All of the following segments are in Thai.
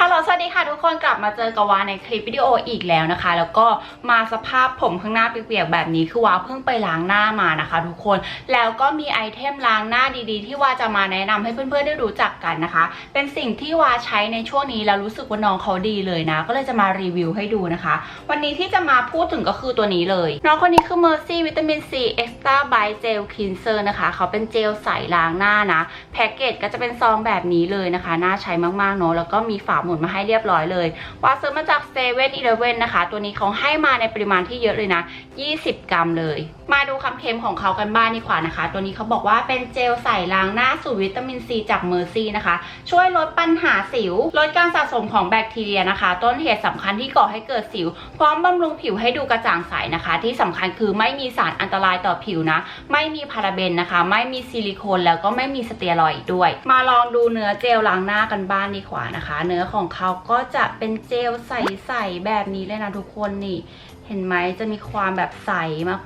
ฮัลโหลสวัสดีค่ะทุกคนกลับมาเจอกับวาในคลิปวิดีโออีกแล้วนะคะ แล้วก็มาสภาพผมข้างหน้าเปียกๆแบบนี้คือวาเพิ่งไปล้างหน้ามานะคะ ทุกคนแล้วก็มีไอเทมล้างหน้าดีๆ ที่วาจะมาแนะนำให้เพื่อนๆได้รู้จักกันนะคะ เป็นสิ่งที่วาใช้ในช่วงนี้แล้วรู้สึกว่าน้องเขาดีเลยนะ ก็เลยจะมารีวิวให้ดูนะคะ วันนี้ที่จะมาพูดถึงก็คือตัวนี้เลยน้องคนนี้คือ Mercy วิตามิน C Extra by Gel Cleanser นะคะเขาเป็นเจลใสล้างหน้านะแพ็กเกจก็จะเป็นซองแบบนี้เลยนะคะน่าใช้มากๆเนาะแล้วก็มีฝาหมุนมาให้เรียบร้อยเลย ว่าซื้อมาจากเซเว่นอีเลเว่นนะคะ ตัวนี้เขาให้มาในปริมาณที่เยอะเลยนะ 20 กรัมเลย มาดูคำเค็มของเขากันบ้างดีกว่านะคะ ตัวนี้เขาบอกว่าเป็นเจลใส่ล้างหน้าสูตรวิตามินซีจากเมอร์ซี่นะคะ ช่วยลดปัญหาสิว ลดการสะสมของแบคทีเรียนะคะ ต้นเหตุสำคัญที่ก่อให้เกิดสิว พร้อมบำรุงผิวให้ดูกระจ่างใสนะคะ ที่สำคัญคือไม่มีสารอันตรายต่อผิวนะ ไม่มีพาราเบนนะคะ ไม่มีซิลิโคนแล้วก็ไม่มีสเตียรอยด์ด้วย มาลองดูเนื้อเจลล้างหน้ากันบ้างดีกว่านะคะ เนื้อของเขาก็จะเป็นเจลใสๆแบบนี้เลยนะทุกคนนี่ เห็นไหมจะมีความแบบใส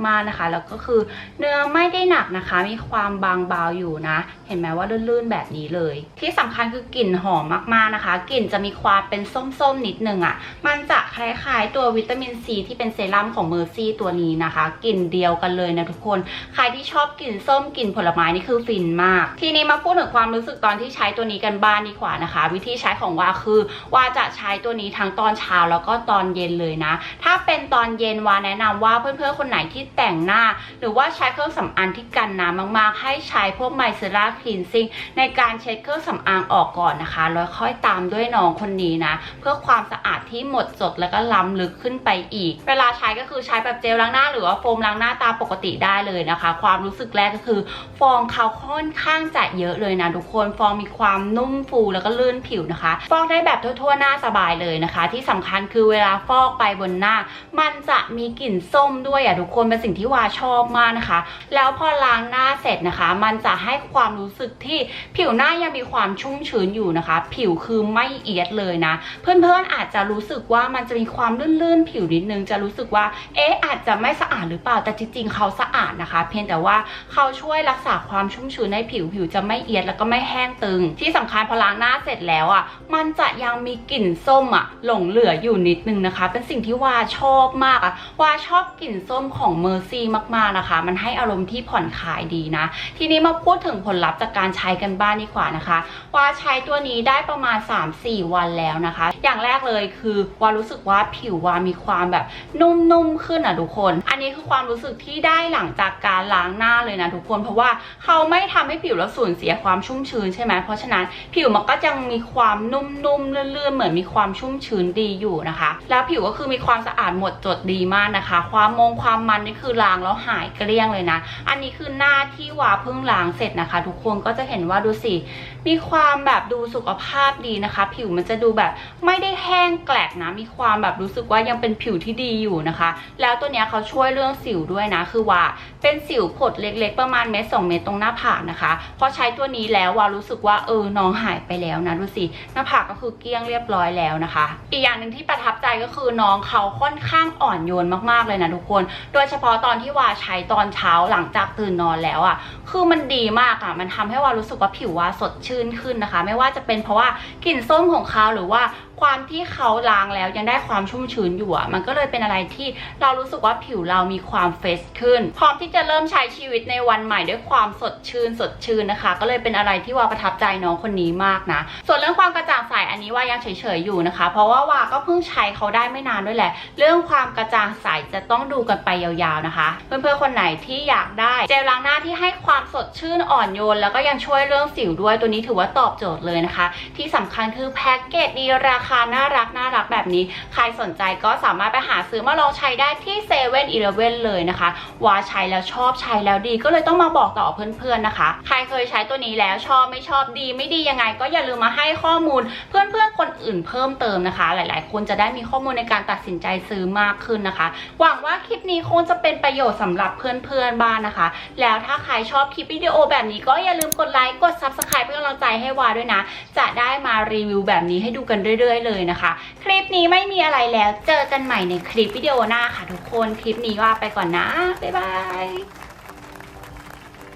มากๆนะคะ แล้วก็คือเนื้อไม่ได้หนักนะคะ มีความบางเบาอยู่นะ เห็นไหมว่าลื่นๆแบบนี้เลย ที่สำคัญคือกลิ่นหอมมากๆนะคะ กลิ่นจะมีความเป็นส้มๆนิดนึงอะ่ะ มันจะคล้ายๆตัววิตามินซีที่เป็นเซรั่มของเมอร์ซี่ตัวนี้นะคะ กลิ่นเดียวกันเลยนะทุกคน ใครที่ชอบกลิ่นส้มกลิ่นผลไม้นี่คือฟินมาก ทีนี้มาพูดถึงความรู้สึกตอนที่ใช้ตัวนี้กันบ้างดีกว่านะคะ วิธีใช้ของวาคือวาจะใช้ตัวนี้ทั้งตอนเช้าแล้วก็ตอนเย็นเลยนะ ถ้าเป็นตอนเย็นวาแนะนำว่าเพื่อนๆคนไหนที่แต่งหน้า หรือว่าใช้เครื่องสำอางที่กันน้ำมากๆ ให้ใช้พวกไมเซราคลีนซิ่งในการเช็ดเครื่องสำอางออกก่อนนะคะแล้วค่อยตามด้วยน้องคนนี้นะ เพื่อความสะอาดที่หมดจดแล้วก็ล้ำลึกขึ้นไปอีก เวลาใช้ก็คือใช้แบบเจลล้างหน้า หรือว่าโฟมล้างหน้าตามปกติได้เลยนะคะ ความรู้สึกแรกก็คือ ฟองเขาค่อนข้างจะเยอะเลยนะทุกคนฟองมีความนุ่มฟูแล้วก็ลื่นผิวนะคะ ฟอกได้แบบทั่วๆหน้าสบายเลยนะคะ ที่สำคัญคือเวลาฟอกไปบนหน้า มันจะมีกลิ่นส้มด้วยอะทุกคนเป็นสิ่งที่วาชอบมากนะคะ แล้วพอล้างหน้าเสร็จนะคะ มันจะให้ความรู้สึกที่ผิวหน้ายังมีความชุ่มชื้นอยู่นะคะ ผิวคือไม่เอียดเลยนะ เพื่อนๆอาจจะรู้สึกว่ามันจะมีความลื่นๆ ผิวนิดนึงจะรู้สึกว่า เอ๊ะอาจจะไม่สะอาดหรือเปล่าแต่จริงๆเขาสะอาดนะคะ เพียงแต่ว่าเขาช่วยรักษาความชุ่มชื้นในผิวผิวจะไม่เอียดแล้วก็ไม่แห้งตึง ที่สำคัญพอล้างหน้าเสร็จแล้วอะมันจะยังมีกลิ่นส้มอะหลงเหลืออยู่นิดนึงนะคะ เป็นสิ่งที่วาชอบมากอะวาชอบกลิ่นส้มของเมอร์ซี่มากๆนะคะ มันให้อารมณ์ที่ผ่อนคลายดีนะ ทีนี้มาพูดถึงผลลัพธ์จากการใช้กันบ้างดีกว่านะคะ ว่าใช้ตัวนี้ได้ประมาณ 3-4 วันแล้วนะคะ อย่างแรกเลยคือวารู้สึกว่าผิววามีความแบบนุ่มๆขึ้นอะทุกคน อันนี้คือความรู้สึกที่ได้หลังจากการล้างหน้าเลยนะทุกคน เพราะว่าเขาไม่ทำให้ผิวเราสูญเสียความชุ่มชื้นใช่ไหมเพราะฉะนั้นผิวมันก็ยังมีความนุ่มๆเลื่อนๆเหมือนมีความชุ่มชื้นดีอยู่นะคะ แล้วผิวก็คือมีความสะอาดหมดจดดีมากนะคะ ความมงความมันนี่คือล้างแล้วหายเกลี้ยงเลยนะ อันนี้คือหน้าที่วาเพิ่งล้างเสร็จนะคะ ทุกคนก็จะเห็นว่าดูสิ มีความแบบดูสุขภาพดีนะคะ ผิวมันจะดูแบบไม่ได้แห้งแกลกนะ มีความแบบรู้สึกว่ายังเป็นผิวที่ดีอยู่นะคะ แล้วตัวเนี้ยเขาช่วยเรื่องสิวด้วยนะ คือว่าเป็นสิวผดเล็ก ๆ ประมาณเม็ดสองเม็ดตรงหน้าผากนะคะ พอใช้ตัวนี้แล้ววารู้สึกว่าเออน้องหายไปแล้วนะดูสิหน้าผากก็คือเกลี้ยงเรียบร้อยแล้วนะคะ อีกอย่างหนึ่งที่ประทับใจก็คือน้องเขาค่อนข้างอ่อน่อนโยนมากๆเลยนะทุกคน โดยเฉพาะตอนที่วาใช้ตอนเช้าหลังจากตื่นนอนแล้วอะ่ะ คือมันดีมากอะ่ะ มันทำให้วารู้สึกว่าผิววาสดชื่นขึ้นนะคะ ไม่ว่าจะเป็นเพราะว่ากลิ่นส้มของเขาหรือว่า ความที่เขาล้างแล้วยังได้ความชุ่มชื้นอยู่อะ่ะมันก็เลยเป็นอะไรที่เรารู้สึกว่าผิวเรามีความเฟสขึ้น พร้อมที่จะเริ่มใช้ชีวิตในวันใหม่ด้วยความสดชื่นสดชื่นนะคะ ก็เลยเป็นอะไรที่วาประทับใจน้องคนนี้มากนะ ส่วนเรื่องความกระจ่างใสอันนี้ว่ายังเฉยๆอยู่นะคะ เพราะว่าวาก็เพิ่งใช้เขาได้ไม่นานด้วยแหละ เรื่องความกระจ่างใสจะต้องดูกันไปยาวๆนะคะเพื่อนๆคนไหนที่อยากได้เจลล้างหน้าที่ให้ความสดชื่นอ่อนโยน แล้วก็ยังช่วยเรื่องสิวด้วยตัวนี้ถือว่าตอบโจทย์เลยนะคะ ที่สำคัญคือแพ็กเกจดีราคาน่ารักน่ารักแบบนี้ ใครสนใจก็สามารถไปหาซื้อมาลองใช้ได้ที่เซเว่นอีเลเว่นเลยนะคะว่าใช้แล้วชอบใช้แล้วดีก็เลยต้องมาบอกต่อเพื่อนๆนะคะ ใครเคยใช้ตัวนี้แล้วชอบไม่ชอบดี ไม่ดียังไง ก็อย่าลืมมาให้ข้อมูล เพื่อนๆคนอื่นเพิ่มเติมนะคะ หลาย ๆ คนจะได้มีข้อมูลในการตัดสินใจซื้อมากขึ้นนะคะ หวังว่าคลิปนี้คงจะเป็นประโยชน์สำหรับเพื่อนๆบ้านนะคะ แล้วถ้าใครชอบคลิปวิดีโอแบบนี้ก็อย่าลืมกดไลค์กด subscribe เป็นกำลังใจให้วาด้วยนะ จะได้มารีวิวแบบนี้ให้ดูกันเรื่อยๆเลยนะคะ คลิปนี้ไม่มีอะไรแล้ว เจอกันใหม่ในคลิปวิดีโอหน้าค่ะทุกคน คลิปนี้ว่าไปก่อนนะ บ๊ายบาย